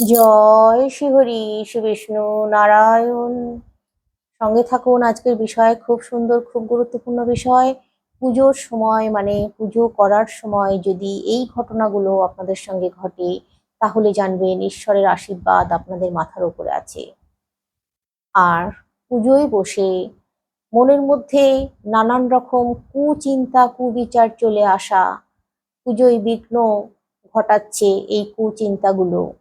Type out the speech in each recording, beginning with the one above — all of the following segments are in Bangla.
জয় শ্রীহরি শ্রী বিষ্ণু নারায়ণ। সঙ্গে থাকুন আজকের বিষয়, খুব সুন্দর, খুব গুরুত্বপূর্ণ বিষয়। পুজোর সময় মানে পুজো করার সময় যদি এই ঘটনাগুলো আপনাদের সঙ্গে ঘটে, তাহলে জানবেন ঈশ্বরের আশীর্বাদ আপনাদের মাথার উপরে আছে। আর পুজোয় বসে মনের মধ্যে নানান রকম কুচিন্তা, কুবিচার চলে আসা, পুজোয় বিঘ্ন ঘটাচ্ছে এই কুচিন্তাগুলো।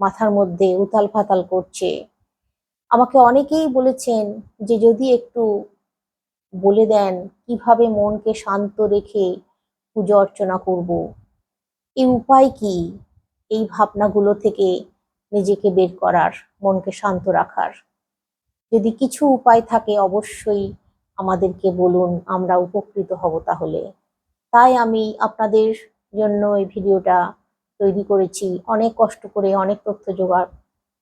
মাথার মধ্যে উতাল ফাতাল করছে। আমাকে অনেকেই বলেছেন যে যদি একটু বলে দেন কীভাবে মনকে শান্ত রেখে পুজো অর্চনা করব। এই উপায় কি? এই ভাবনাগুলো থেকে নিজেকে বের করার, মনকে শান্ত রাখার। যদি কিছু উপায় থাকে অবশ্যই আমাদেরকে বলুন, আমরা উপকৃত হব তাহলে। তাই আমি আপনাদের জন্য এই ভিডিওটা তৈরি করেছি। অনেক কষ্ট করে অনেক তথ্য জোগাড়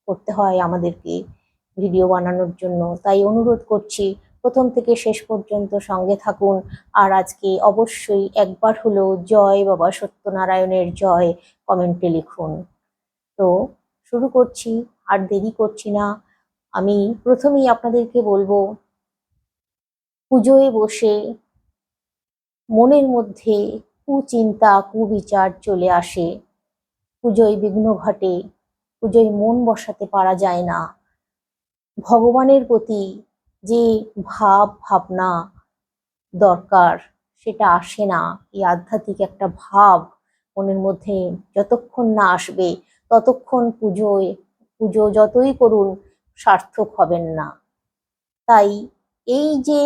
করতে হয় আমাদেরকে ভিডিও বানানোর জন্য। তাই অনুরোধ করছি, প্রথম থেকে শেষ পর্যন্ত সঙ্গে থাকুন। আর আজকে অবশ্যই একবার হলেও জয় বাবা সত্যনারায়ণের জয় কমেন্টে লিখুন। তো শুরু করছি, আর দেরি করছি না। আমি প্রথমেই আপনাদেরকে বলব, পুজোয় বসে মনের মধ্যে কুচিন্তা, কুবিচার চলে আসে। পুজোয় বিঘ্ন ঘটে, পুজোয় মন বসাতে পারা যায় না। ভগবানের প্রতি যে ভাব, ভাবনা দরকার, সেটা আসে না। এই আধ্যাত্মিক একটা ভাব মনের মধ্যে যতক্ষণ না আসবে, ততক্ষণ পুজোয়, পুজো যতই করুন, সার্থক হবেন না। তাই এই যে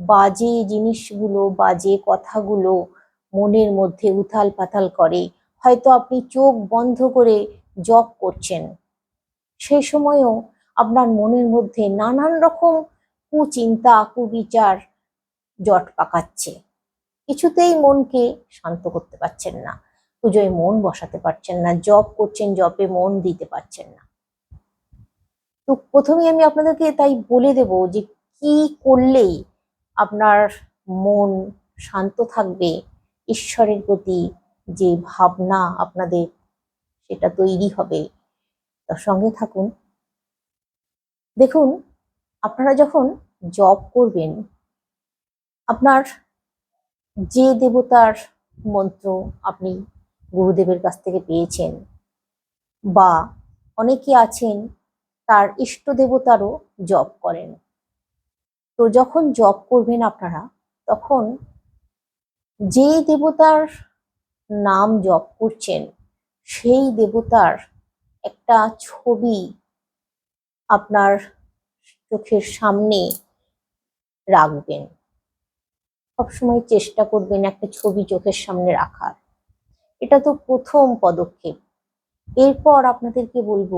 বাজে জিনিসগুলো, বাজে কথাগুলো মনের মধ্যে উথাল পাথাল করে হয়তো আপনি চোখ বন্ধ করে জপ করছেন। সেই সময়ও আপনার মনের মধ্যে নানান রকম কুচিন্তা, কুবিচার জট পাকাচ্ছে। কিছুতেই মনকে শান্ত করতে পারছেন না। পুজোয় মন বসাতে পারছেন না, জপ করছেন, জপে মন দিতে পারছেন না। তো প্রথমেই আমি আপনাদেরকে তাই বলে দেব যে কি করলেই আপনার মন শান্ত থাকবে, ঈশ্বরের প্রতি যে ভাবনা আপনাদের, সেটা তৈরি হবে। তার সঙ্গে থাকুন। দেখুন, আপনারা যখন জব করবেন, আপনার যে দেবতার মন্ত্র আপনি গুরুদেবের কাছ থেকে পেয়েছেন, বা অনেকে আছেন, তার ইষ্ট দেবতারও জব করেন। তো যখন জব করবেন আপনারা, তখন যে দেবতার নাম জপ করছেন, সেই দেবতার একটা ছবি আপনার চোখের সামনে রাখবেন। সবসময় চেষ্টা করবেন একটা ছবি চোখের সামনে রাখার। এটা তো প্রথম পদক্ষেপ। এরপর আপনাদেরকে বলব,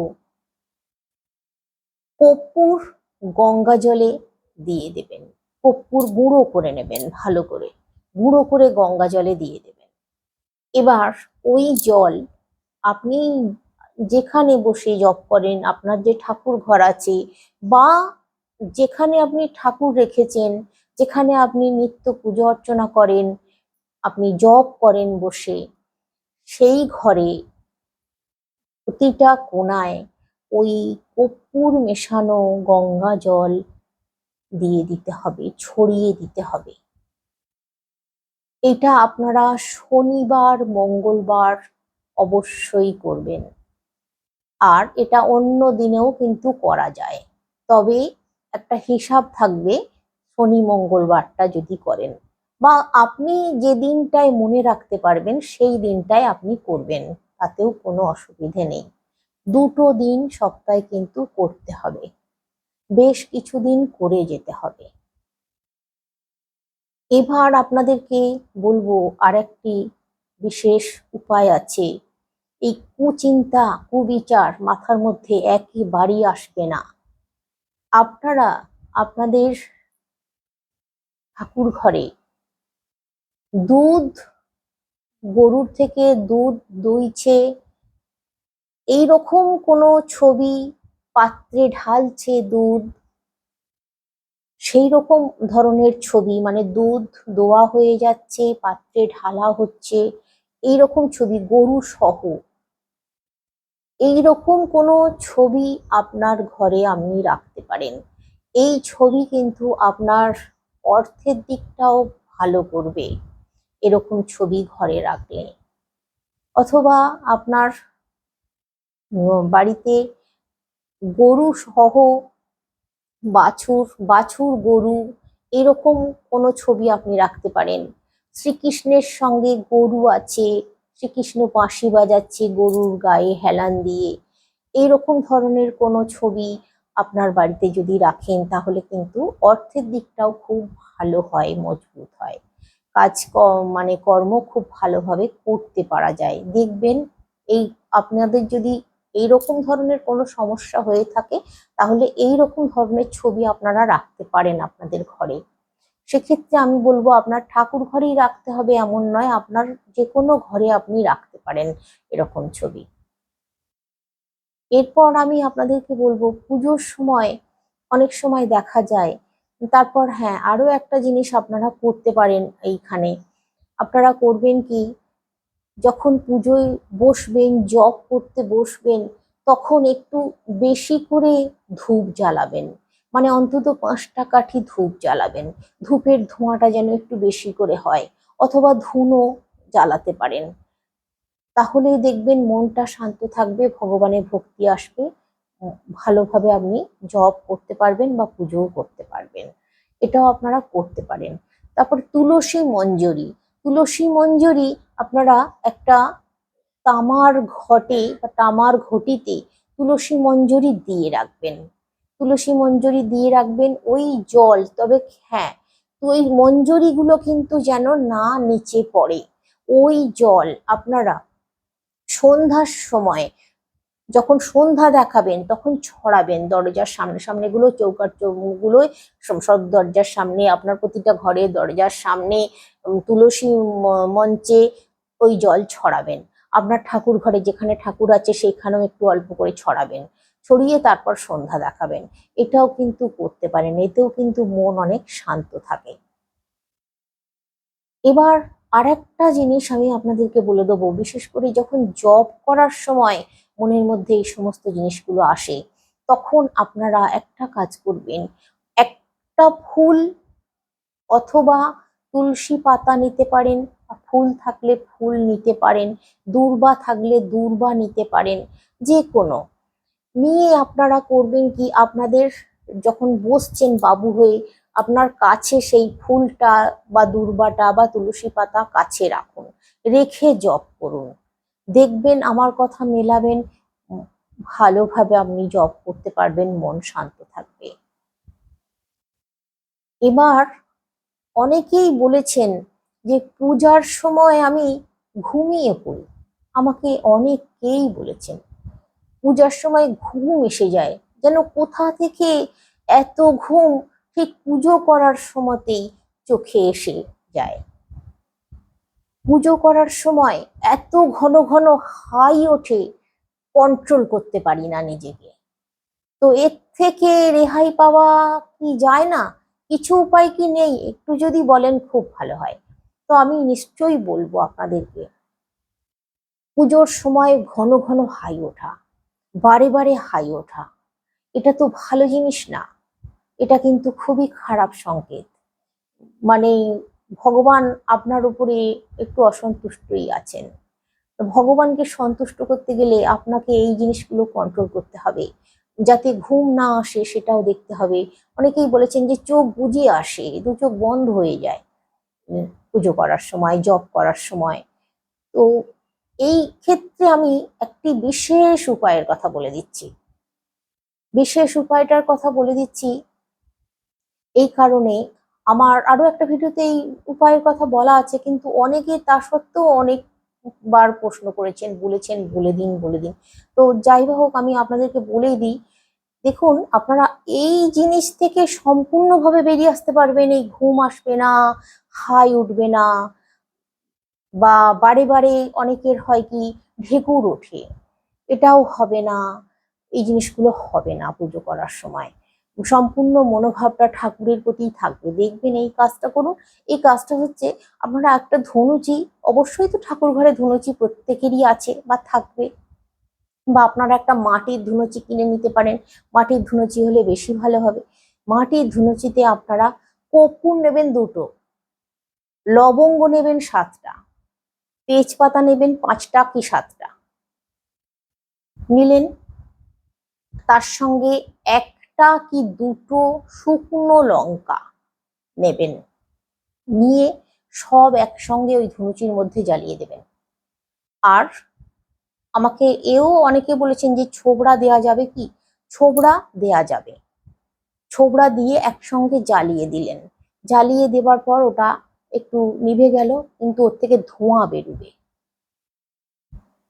কর্পূর গঙ্গা জলে দিয়ে দেবেন। কর্পূর গুঁড়ো করে নেবেন ভালো করে। গুঁড়ো করে গঙ্গা জলে দিয়ে দেবেন। এবার ওই জল আপনি যেখানে বসে জপ করেন, আপনার যে ঠাকুর ঘর আছে বা যেখানে আপনি ঠাকুর রেখেছেন, যেখানে আপনি নিত্য পুজো অর্চনা করেন, আপনি জপ করেন বসে, সেই ঘরে প্রতিটা কোনায় ওই কর্পূর মেশানো গঙ্গা জল দিয়ে দিতে হবে, ছড়িয়ে দিতে হবে। এটা আপনারা শনিবার, মঙ্গলবার অবশ্যই করবেন। আর এটা অন্য দিনেও কিন্তু করা যায়। তবে একটা হিসাব থাকবে শনি, মঙ্গলবারটা যদি করেন। বা আপনি যে দিনটায় মনে রাখতে পারবেন, সেই দিনটায় আপনি করবেন। তাতেও কোনো অসুবিধে নেই। দুটো দিন সপ্তাহে কিন্তু করতে হবে। বেশ কিছুদিন করে যেতে হবে। এবার আপনাদেরকে বলব আর একটি বিশেষ উপায় আছে। এই কুচিন্তা, কুবিচার মাথার মধ্যে একেবারেই আসবে না। আপনারা আপনাদের ঠাকুর ঘরে দুধ, গরুর থেকে দুধ দইছে এইরকম কোনো ছবি পাত্রে ঢালছে দুধ সেই রকম ধরনের ছবি মানে দুধ দোয়া হয়ে যাচ্ছে, পাত্রে ঢালা হচ্ছে এই রকম ছবি গরু সহ। এই রকম কোনো ছবি আপনার ঘরে আপনি রাখতে পারেন। এই ছবি কিন্তু আপনার অর্থের দিকটাও ভালো করবে, এরকম ছবি ঘরে রাখলে। অথবা আপনার বাড়িতে গরু সহ বাছুর বাছুর গরু, এরকম কোনো ছবি আপনি রাখতে পারেন। শ্রীকৃষ্ণের সঙ্গে গরু আছে, শ্রীকৃষ্ণ বাঁশি বাজাচ্ছে গরুর গায়ে হেলান দিয়ে। এইরকম ধরনের কোনো ছবি আপনার বাড়িতে যদি রাখেন, তাহলে কিন্তু অর্থের দিকটাও খুব ভালো হয়, মজবুত হয়। কাজ মানে কর্ম খুব ভালোভাবে করতে পারা যায়। দেখবেন এই আপনাদের যদি এইরকম ধরনের কোনো সমস্যা হয়ে থাকে, তাহলে এই রকম ধরনের ছবি আপনারা রাখতে পারেন আপনাদের ঘরে। সেক্ষেত্রে আমি বলব আপনার ঠাকুর ঘরেই রাখতে হবে, এমন নয় আপনার যে কোনো ঘরে আপনি রাখতে পারেন এরকম ছবি। এরপর আমি আপনাদেরকে বলব পুজোর সময় অনেক সময় দেখা যায়, তারপর হ্যাঁ আরও একটা জিনিস আপনারা করতে পারেন এইখানে। আপনারা করবেন কি? যখন পুজোয় বসবেন, জপ করতে বসবেন, তখন একটু বেশি করে ধূপ জ্বালাবেন। মানে অন্তত পাঁচটা কাঠি ধূপ জ্বালাবেন। ধূপের ধোঁয়াটা যেন একটু বেশি করে হয়, অথবা ধুনো জ্বালাতে পারেন। তাহলেই দেখবেন মনটা শান্ত থাকবে, ভগবানের ভক্তি আসবে ভালোভাবে আপনি জপ করতে পারবেন বা পুজোও করতে পারবেন। এটাও আপনারা করতে পারেন। তারপর তুলসী মঞ্জরি। তুলসী মঞ্জরি আপনারা একটা তামার ঘটে বা তামার ঘটিতে তুলসী মঞ্জরি দিয়ে রাখবেন। তুলসী মঞ্জরি দিয়ে রাখবেন ওই জল, তবে হ্যাঁ তো ওই মঞ্জুরিগুলো কিন্তু যেন না নিচে পড়ে। ওই জল আপনারা সন্ধ্যার সময় যখন সন্ধ্যা দেখাবেন, তখন ছড়াবেন দরজার সামনে। সামনে গুলো চৌকার চৌগুলোয় সব দরজার সামনে, আপনার প্রতিটা ঘরে দরজার সামনে তুলসী মঞ্চে ওই জল ছড়াবেন। আপনার ঠাকুর ঘরে যেখানে ঠাকুর আছে সেখানেও একটু অল্প করে ছড়াবেন। ছড়িয়ে তারপর সন্ধ্যা দেখাবেন। এটাও কিন্তু করতে পারেন। এতেও কিন্তু মন অনেক শান্ত থাকে। এবার আর একটা জিনিস আমি আপনাদেরকে বলে দেবো। বিশেষ করে যখন জব করার সময় মনের মধ্যে এই সমস্ত জিনিসগুলো আসে, তখন আপনারা একটা কাজ করবেন। একটা ফুল অথবা তুলসী পাতা নিতে পারেন ফুল থাকলে ফুল নিতে পারেন, দূর্বা থাকলে দূর্বা নিতে পারেন যে কোনো নিয়ে আপনারা করবেন কি, আপনাদের যখন বসছেন বাবু হয়ে, আপনার কাছে সেই ফুলটা বা দূর্বাটা বা তুলসী পাতা কাছে রাখুন, রেখে জপ করুন। দেখবেন আমার কথা মেলাবেন, ভালোভাবে আপনি জপ করতে পারবেন, মন শান্ত থাকবে। এবার অনেকেই বলেছেন যে পূজার সময় আমি ঘুমিয়ে পড়ি। আমাকে অনেকেই বলেছেন, পূজার সময় ঘুম এসে যায়, যেন কোথা থেকে এত ঘুম ঠিক পুজো করার সময়তেই চোখে এসে যায়। পুজো করার সময় এত ঘন ঘন হাই ওঠে কন্ট্রোল করতে পারি না নিজেকে। তো এর থেকে রেহাই পাওয়া কি যায় না? কিছু উপায় কি নেই? একটু যদি বলেন খুব ভালো হয়। তো আমি নিশ্চয়ই বলব আপনাদেরকে। পুজোর সময় ঘন ঘন হাই ওঠা, বারে বারে হাই ওঠা, এটা তো ভালো জিনিস না। এটা কিন্তু খুবই খারাপ সংকেত। মানে ভগবান আপনার উপরে একটু অসন্তুষ্টই আছেন। ভগবানকে সন্তুষ্ট করতে গেলে আপনাকে এই জিনিসগুলো কন্ট্রোল করতে হবে। যাতে ঘুম না আসে সেটাও দেখতে হবে। অনেকেই বলেছেন যে চোখ বুঝে আসে, দু চোখ বন্ধ হয়ে যায়। পুজো করার সময়, জপ করার সময়। তো এই ক্ষেত্রে আমি একটি বিশেষ উপায়ের কথা বলে দিচ্ছি। বিশেষ উপায়টার কথা বলে দিচ্ছি এই কারণে আমার আরও একটা ভিডিওতে এই উপায়ের কথা বলা আছে, কিন্তু অনেকে তা সত্ত্বেও অনেকবার প্রশ্ন করেছেন, বলেছেন, বলে দিন বলে দিন। তো যাই হোক, আমি আপনাদেরকে বলেই দিই, দেখুন, আপনারা এই জিনিস থেকে সম্পূর্ণভাবে বেরিয়ে আসতে পারবেন, এই ঘুম আসবে না হাই উঠবে না। বা বারে বারে অনেকের হয় কি, ঢেকুর ওঠে। এটাও হবে না। এই জিনিসগুলো হবে না পুজো করার সময়। সম্পূর্ণ মনোভাবটা ঠাকুরের প্রতিই থাকবে। দেখবেন এই কাজটা করুন। এই কাজটা হচ্ছে আপনারা একটা ধনুচি, অবশ্যই তো ঠাকুর ঘরে ধনুচি প্রত্যেকেরই আছে বা থাকবে। বা আপনারা একটা মাটির ধুনুচি কিনে নিতে পারেন। মাটির ধুনুচি হলে বেশি ভালো হবে। মাটির ধুনুচিতে আপনারা কর্পূর নেবেন দুটো। লবঙ্গ নেবেন সাতটা, তেজপাতা নেবেন পাঁচটা কি সাতটা। নিলেন, তার সঙ্গে একটা কি দুটো শুকনো লঙ্কা নেবেন, নিয়ে সব একসঙ্গে ওই ধুনুচির মধ্যে জ্বালিয়ে দেবেন। আর আমাকে এও অনেকে বলেছেন যে ছোবড়া দেয়া যাবে কি? ছোবড়া দেয়া যাবে। ছোবড়া দিয়ে একসঙ্গে জ্বালিয়ে দিলেন। জ্বালিয়ে দেবার পর ওটা একটু নিভে গেল, কিন্তু ওর থেকে ধোঁয়া বেরোবে।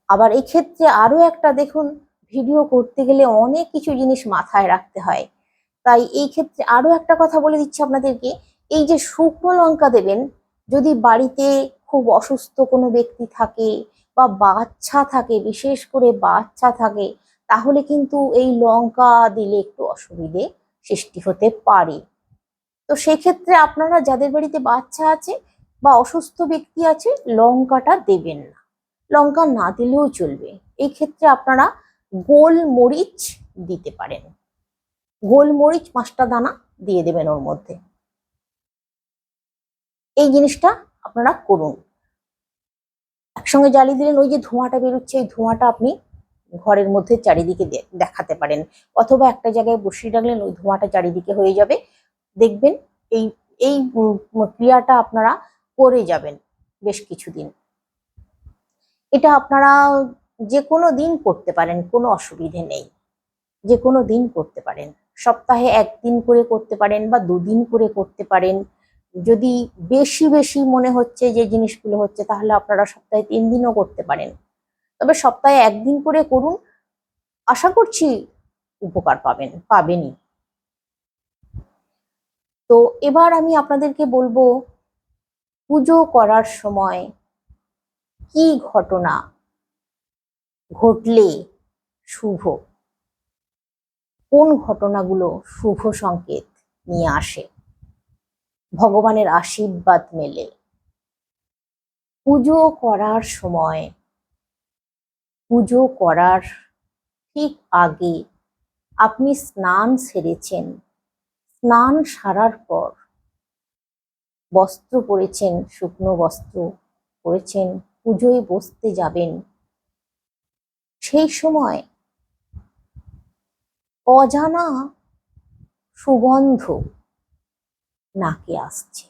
আবার এই ক্ষেত্রে আরও একটা দেখুন, ভিডিও করতে গেলে অনেক কিছু জিনিস মাথায় রাখতে হয়। তাই এই ক্ষেত্রে আরও একটা কথা বলে দিচ্ছি আপনাদেরকে, এই যে শুকনো লঙ্কা দেবেন, যদি বাড়িতে খুব অসুস্থ কোনো ব্যক্তি থাকে বা বাচ্চা থাকে, বিশেষ করে বাচ্চা থাকে, তাহলে কিন্তু এই লঙ্কা দিলে একটু অসুবিধে সৃষ্টি হতে পারে। তো সেক্ষেত্রে আপনারা যাদের বাড়িতে বাচ্চা আছে বা অসুস্থ ব্যক্তি আছে, লঙ্কাটা দেবেন না। লঙ্কা না দিলেও চলবে। এই ক্ষেত্রে আপনারা গোলমরিচ দিতে পারেন। গোলমরিচ পাঁচটা দানা দিয়ে দেবেন ওর মধ্যে। এই জিনিসটা আপনারা করুন। একসঙ্গে জ্বালিয়ে দিলেন, ওই যে ধোঁয়াটা বেরোচ্ছে, এই ধোঁয়াটা আপনি ঘরের মধ্যে চারিদিকে দেখাতে পারেন। অথবা একটা জায়গায় বসিয়ে রাখলেন, ওই ধোঁয়াটা চারিদিকে হয়ে যাবে। দেখবেন এই এই ক্রিয়াটা আপনারা করে যাবেন বেশ কিছুদিন। এটা আপনারা যে কোনো দিন করতে পারেন, কোনো অসুবিধে নেই। যে কোনো দিন করতে পারেন। সপ্তাহে একদিন করে করতে পারেন বা দুদিন করে করতে পারেন। যদি বেশি বেশি মনে হচ্ছে যে জিনিসগুলো হচ্ছে, তাহলে আপনারা সপ্তাহে তিন দিনও করতে পারেন। তবে সপ্তাহে একদিন করে করুন, আশা করছি উপকার পাবেন, পাবেনই। তো এবার আমি আপনাদেরকে বলব, পুজো করার সময় কি ঘটনা ঘটলে শুভ? কোন ঘটনাগুলো শুভ সংকেত নিয়ে আসে? ভগবানের আশীর্বাদ মেলে। পুজো করার সময়, পুজো করার ঠিক আগে আপনি স্নান সেরেছেন স্নান সারার পর বস্ত্র পরেছেন, শুকনো বস্ত্র পরেছেন, পুজোয় বসতে যাবেন। সেই সময় অজানা সুগন্ধ নাকে আসছে।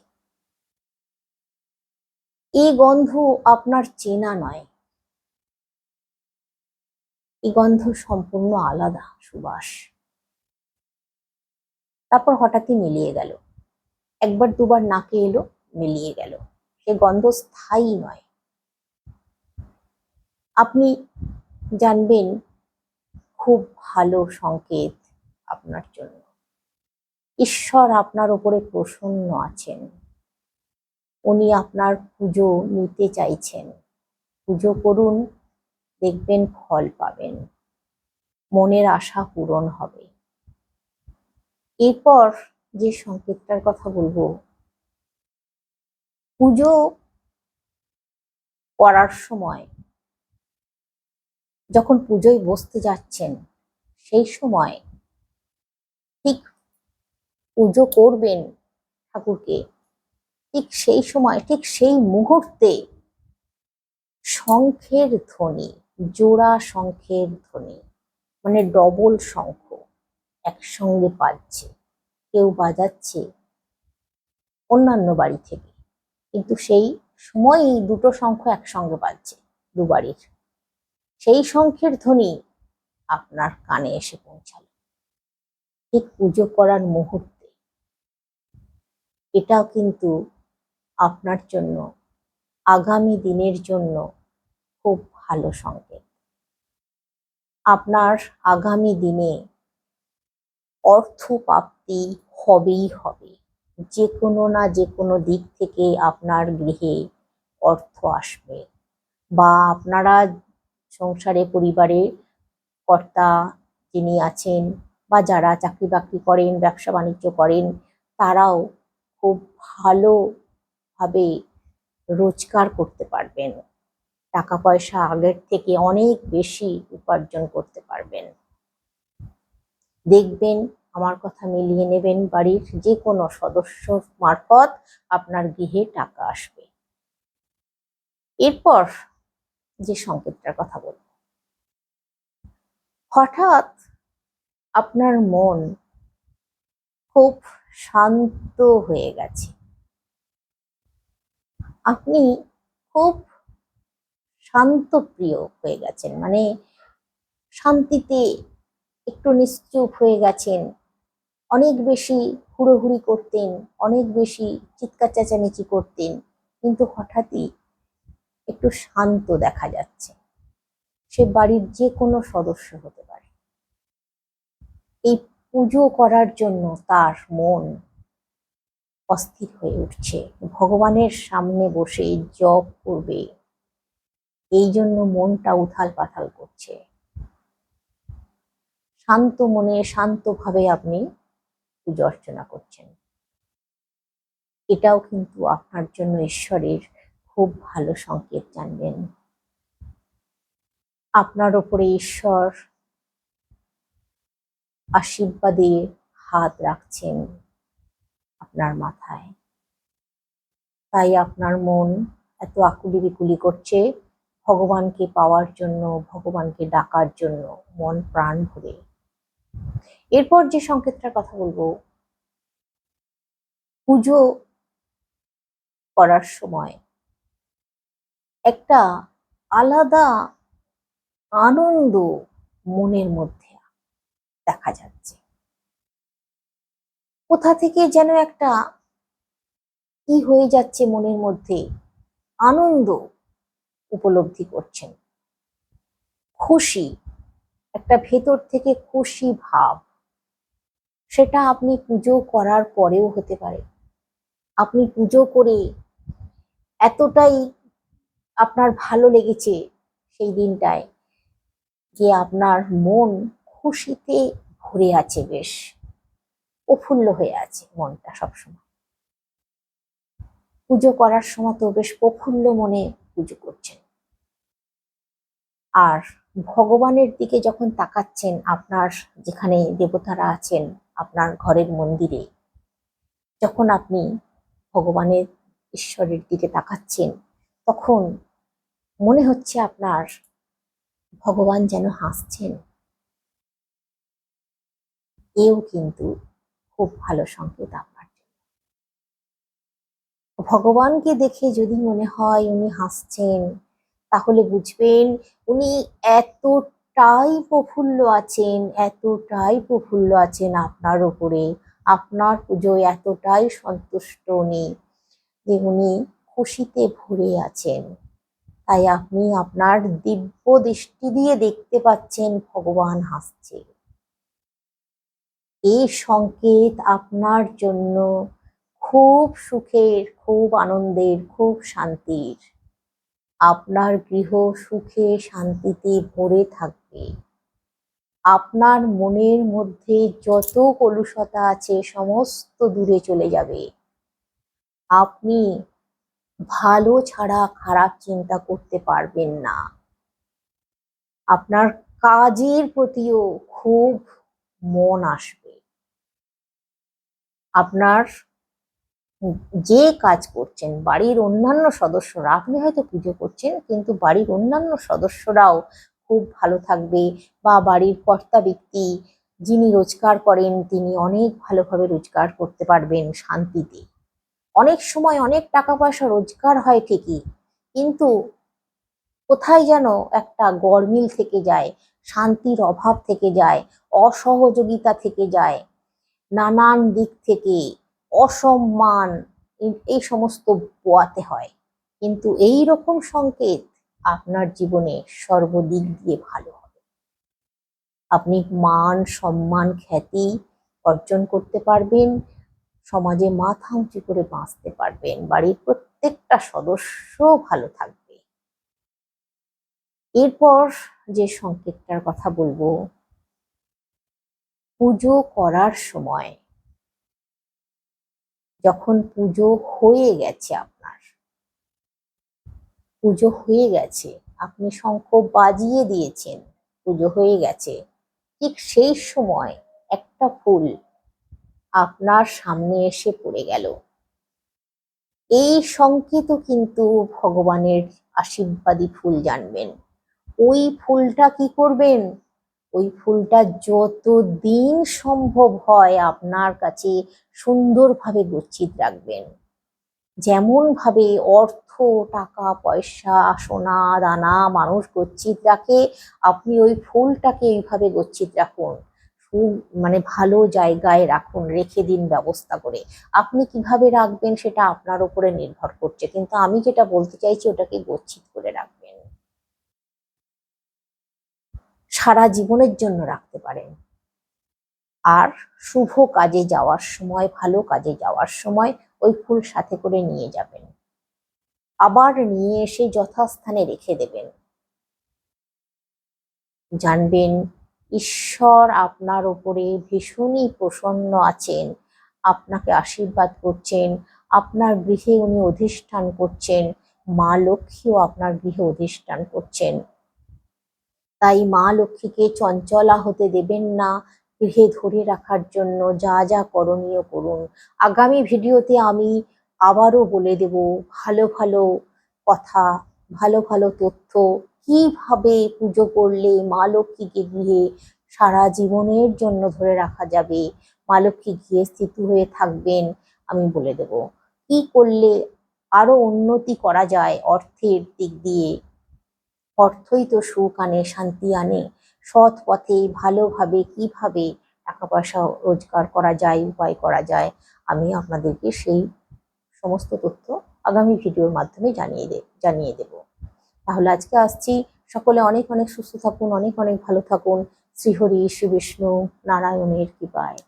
এই গন্ধ আপনার চেনা নয়। এই গন্ধ সম্পূর্ণ আলাদা, সুবাস। তারপর হঠাৎই মিলিয়ে গেল। একবার দুবার নাকে এলো, মিলিয়ে গেল। সে গন্ধ স্থায়ী নয়। আপনি জানবেন, খুব ভালো সংকেত আপনার জন্য। ঈশ্বর আপনার উপরে প্রসন্ন আছেন। উনি আপনার পুজো নিতে চাইছেন। পুজো করুন, দেখবেন ফল পাবেন। মনের আশা পূরণ হবে। এরপর যে সংকেতটার কথা বলব, পুজো করার সময় যখন পুজোয় বসতে যাচ্ছেন, সেই সময় ঠিক পুজো করবেন ঠাকুরকে, ঠিক সেই সময়, ঠিক সেই মুহূর্তে শঙ্খের ধ্বনি, জোড়া শঙ্খের ধ্বনি মানে ডবল শঙ্খ। একসঙ্গে বাজছে কেউ বাজাচ্ছে অন্যান্য বাড়ি থেকে। কিন্তু সেই সময়ই দুটো শঙ্খ একসঙ্গে বাজছে দু বাড়ির। সেই শঙ্খের ধ্বনি আপনার কানে এসে পৌঁছালো। ঠিক পুজো করার মুহূর্তে। এটাও কিন্তু আপনার জন্য, আগামী দিনের জন্য খুব ভালো সংকেত। আপনার আগামী দিনে অর্থ প্রাপ্তি হবেই হবে। যে কোনো না যে কোনো দিক থেকে আপনার গৃহে অর্থ আসবে বা আপনারা সংসারে, পরিবারে কর্তা যিনি আছেন বা যারা চাকরি বাকরি করেন, ব্যবসা বাণিজ্য করেন, তারাও খুব ভালোভাবে রোজগার করতে পারবেন। টাকা পয়সা আগের থেকে অনেক বেশি উপার্জন করতে পারবেন। দেখবেন, আমার কথা মিলিয়ে নেবেন বাড়ির যে কোনো সদস্য মারফত আপনার গৃহে টাকা আসবে। এরপর যে সংকেতটার কথা বলব। হঠাৎ আপনার মন খুব শান্ত হয়ে গেছে। আপনি খুব শান্ত প্রিয় হয়ে গেছেন মানে শান্তিতে একটু নিশ্চুপ হয়ে গেছেন। অনেক বেশি হুড়োহুড়ি করতেন, অনেক বেশি চিৎকার চেঁচামেচি করতেন, কিন্তু হঠাৎই একটু শান্ত দেখা যাচ্ছে। সে বাড়ির যে কোনো সদস্য হতে পারে। এই পুজো করার জন্য তার মন অস্থির হয়ে উঠছে। ভগবানের সামনে বসে জপ করবে। এই জন্য মনটা উথাল পাথাল করছে। শান্ত মনে, শান্তভাবে আপনি পুজো অর্চনা করছেন। এটাও কিন্তু আপনার জন্য ঈশ্বরের খুব ভালো সংকেত জানবেন। আপনার ওপরে ঈশ্বর আশীর্বাদে হাত রাখছেন আপনার মাথায়। তাই আপনার মন এত আকুলি বিকুলি করছে, ভগবানকে পাওয়ার জন্য, ভগবানকে ডাকার জন্য মন প্রাণ ভরে। এরপর যে সংকেতটার কথা বলব, পুজো করার সময় একটা আলাদা আনন্দ মনের মধ্যে দেখা যাচ্ছে। কোথা থেকে যেন একটা কি হয়ে যাচ্ছে মনের মধ্যে আনন্দ উপলব্ধি করছেন। খুশি একটা ভেতর থেকে খুশি ভাব। সেটা আপনি পুজো করার পরেও হতে পারে। আপনি পুজো করে এতটাই আপনার ভালো লেগেছে সেই দিনটায় যে আপনার মন খুশিতে ভরে আছে বেশ। প্রফুল্ল হয়ে আছে মনটা সবসময়। পুজো করার সময় তো বেশ প্রফুল্ল মনে পুজো করছেন। আর ভগবানের দিকে যখন তাকাচ্ছেন আপনার যেখানে দেবতারা আছেন, আপনার ঘরের মন্দিরে, যখন আপনি ভগবানের ঈশ্বরের দিকে তাকাচ্ছেন, তখন মনে হচ্ছে আপনার ভগবান যেন হাসছেন। এও কিন্তু খুব ভালো সংকেত আপনার ভগবানকে দেখে যদি মনে হয় উনি হাসছেন তাহলে বুঝবেন উনি এতটাই প্রফুল্ল আছেন, এতটাই প্রফুল্ল আছেন আপনার ওপরে। আপনার পুজোয় এতটাই সন্তুষ্ট উনি যে উনি খুশিতে ভরে আছেন। তাই আপনি আপনার দিব্য দৃষ্টি দিয়ে দেখতে পাচ্ছেন ভগবান হাসছে। এই সংকেত আপনার জন্য খুব সুখের, খুব আনন্দের, খুব শান্তির। আপনার গৃহ সুখে শান্তিতে ভরে থাকবে। আপনার মনের মধ্যে যত কলুষতা আছে সমস্ত দূরে চলে যাবে। আপনি ভালো ছাড়া খারাপ চিন্তা করতে পারবেন না। আপনার কাজের প্রতিও খুব মন আসবে। আপনার যে কাজ করছেন, বাড়ির অন্যান্য সদস্যরা, আপনি হয়তো পুজো করছেন, কিন্তু বাড়ির অন্যান্য সদস্যরাও খুব ভালো থাকবে বা বাড়ির কর্তা ব্যক্তি যিনি রোজগার করেন, তিনি অনেক ভালোভাবে রোজগার করতে পারবেন শান্তিতে। অনেক সময় অনেক টাকা পয়সা রোজগার হয় ঠিকই, কিন্তু কোথায় যেন একটা গরমিল থেকে যায়, শান্তির অভাব থেকে যায়, অসহযোগিতা থেকে যায়, নানান দিক থেকে অসম্মান, এই সমস্ত পোয়াতে হয়। কিন্তু এই রকম সংকেত আপনার জীবনে সর্বদিক দিয়ে ভালো হবে। আপনি মান, সম্মান, খ্যাতি অর্জন করতে পারবেন, সমাজে মাথা উঁচু করে বাঁচতে পারবেন, বাড়ির প্রত্যেকটা সদস্য ভালো থাকবে। এরপর যে সংকেতটার কথা বলব, পুজো করার সময় যখন পুজো হয়ে গেছে আপনার, পুজো হয়ে গেছে, আপনি শঙ্খ বাজিয়ে দিয়েছেন, পুজো হয়ে গেছে, ঠিক সেই সময় একটা ফুল আপনার সামনে এসে পড়ে গেল। এই সংকেত কিন্তু ভগবানের আশীর্বাদী ফুল জানবেন। ওই ফুলটা কি করবেন? ওই ফুলটা যত দিন সম্ভব হয় আপনার কাছে সুন্দরভাবে গচ্ছিত রাখবেন। যেমন ভাবে অর্থ, টাকা, পয়সা, সোনা, দানা, মানুষ গচ্ছিত রাখে, আপনি ওই ফুলটাকে এইভাবে গচ্ছিত রাখুন। মানে ভালো জায়গায় রাখুন, রেখে দিন ব্যবস্থা করে। আপনি কীভাবে রাখবেন সেটা আপনার উপরে নির্ভর করছে। কিন্তু আমি যেটা বলতে চাইছি, ওটাকে গচ্ছিত করে রাখবেন সারা জীবনের জন্য রাখতে পারেন। আর শুভ কাজে যাওয়ার সময়, ভালো কাজে যাওয়ার সময় ওই ফুল সাথে করে নিয়ে যাবেন। আবার নিয়ে এসে যথাস্থানে রেখে দেবেন। জানবেন, ঈশ্বর আপনার উপরে ভীষণই প্রসন্ন আছেন। আপনাকে আশীর্বাদ করছেন। আপনার গৃহে উনি অধিষ্ঠান করছেন। মা লক্ষ্মীও আপনার গৃহে অধিষ্ঠান করছেন। তাই মা লক্ষ্মীকে চঞ্চলা হতে দেবেন না। গৃহে ধরে রাখার জন্য যা যা করণীয় করুন। আগামী ভিডিওতে আমি আবারও বলে দেব ভালো ভালো কথা, ভালো ভালো তথ্য। কীভাবে পুজো করলে মা লক্ষ্মীকে গৃহে সারা জীবনের জন্য ধরে রাখা যাবে? মা লক্ষ্মী গৃহে স্থিত হয়ে থাকবেন, আমি বলে দেব। কি করলে আরও উন্নতি করা যায় অর্থের দিক দিয়ে? অর্থই তো সুখ আনে, শান্তি আনে। সৎ পথে ভালোভাবে কীভাবে টাকা পয়সা রোজগার করা যায়, উপায় করা যায়, আমি আপনাদেরকে সেই সমস্ত তথ্য আগামী ভিডিওর মাধ্যমে জানিয়ে দে, জানিয়ে দেব। তাহলে আজকে আসছি। সকলে অনেক অনেক সুস্থ থাকুন, অনেক অনেক ভালো থাকুন। শ্রীহরি, শ্রী বিষ্ণু, নারায়ণের কৃপায়।